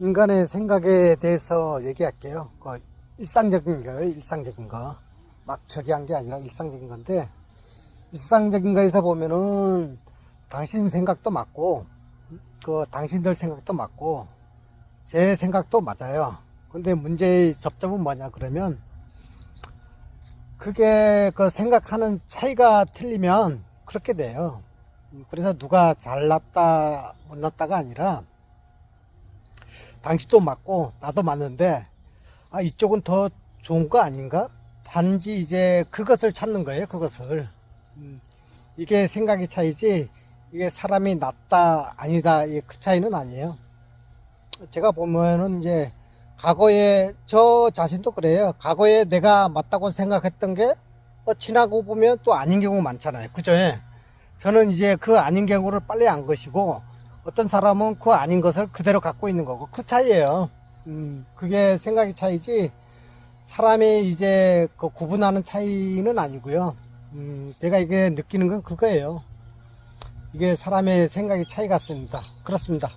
인간의 생각에 대해서 얘기할게요. 그 일상적인 거예요, 일상적인 거. 막 저기 한 게 아니라 일상적인 건데, 일상적인 거에서 보면은 당신 생각도 맞고, 그 당신들 생각도 맞고, 제 생각도 맞아요. 근데 문제의 접점은 뭐냐, 그러면, 그게 그 생각하는 차이가 틀리면 그렇게 돼요. 음, 그래서 누가 잘났다, 못났다가 아니라, 당신도 맞고 나도 맞는데 아 이쪽은 더 좋은 거 아닌가? 단지 이제 그것을 찾는 거예요. 그것을 음, 이게 생각의 차이지 이게 사람이 낫다 아니다 이그 차이는 아니에요. 제가 보면은 이제 과거에 저 자신도 그래요. 과거에 내가 맞다고 생각했던 게 어, 지나고 보면 또 아닌 경우 많잖아요. 그죠? 저는 이제 그 아닌 경우를 빨리 안 것이고 어떤 사람은 그 아닌 것을 그대로 갖고 있는 거고 그 차이예요. 음, 그게 생각의 차이지 사람이 이제 그 구분하는 차이는 아니고요. 음, 제가 이게 느끼는 건 그거예요. 이게 사람의 생각의 차이 같습니다. 그렇습니다.